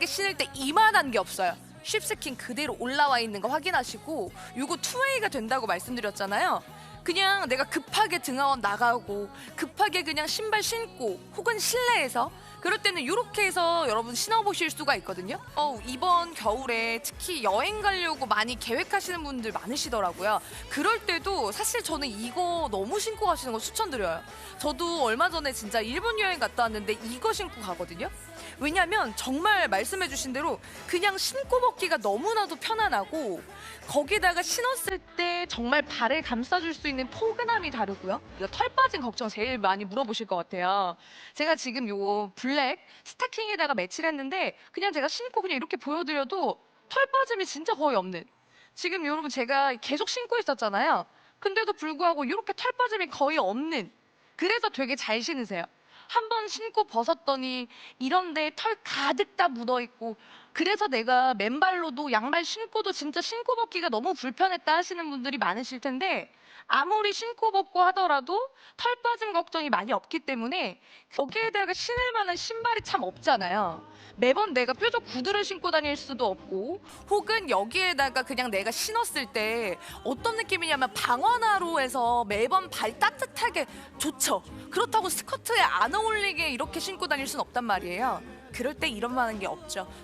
만약에 신을 때 이만한 게 없어요. 쉽스킨 그대로 올라와 있는 거 확인하시고 요거 투웨이가 된다고 말씀드렸잖아요. 그냥 내가 급하게 등하원 나가고 급하게 그냥 신발 신고 혹은 실내에서 그럴 때는 이렇게 해서 여러분 신어보실 수가 있거든요. 어, 이번 겨울에 특히 여행 가려고 많이 계획하시는 분들 많으시더라고요. 그럴 때도 사실 저는 이거 너무 신고 가시는 거 추천드려요. 저도 얼마 전에 진짜 일본 여행 갔다 왔는데 이거 신고 가거든요. 왜냐면 정말 말씀해주신 대로 그냥 신고 벗기가 너무나도 편안하고 거기다가 신었을 때 정말 발을 감싸줄 수 있는 포근함이 다르고요. 이거 털 빠진 걱정 제일 많이 물어보실 것 같아요. 제가 지금 요블 랙 스타킹에다가 매치를 했는데 그냥 제가 신고 그냥 이렇게 보여드려도 털 빠짐이 진짜 거의 없는. 지금 여러분 제가 계속 신고 있었잖아요. 근데도 불구하고 이렇게 털 빠짐이 거의 없는. 그래서 되게 잘 신으세요. 한 번 신고 벗었더니 이런데 털 가득 다 묻어 있고 그래서 내가 맨발로도 양말 신고도 진짜 신고 벗기가 너무 불편했다 하시는 분들이 많으실 텐데 아무리 신고 벗고 하더라도 털 빠짐 걱정이 많이 없기 때문에 거기에다가 신을 만한 신발이 참 없잖아요. 매번 내가 뾰족 구두를 신고 다닐 수도 없고 혹은 여기에다가 그냥 내가 신었을 때 어떤 느낌이냐면 방언화로 해서 매번 발 따뜻하게 좋죠. 그렇다고 스커트에 안 어울 리게 이렇게 신고 다닐 순 없단 말이에요. 그럴 때 이런 만한 게 없죠.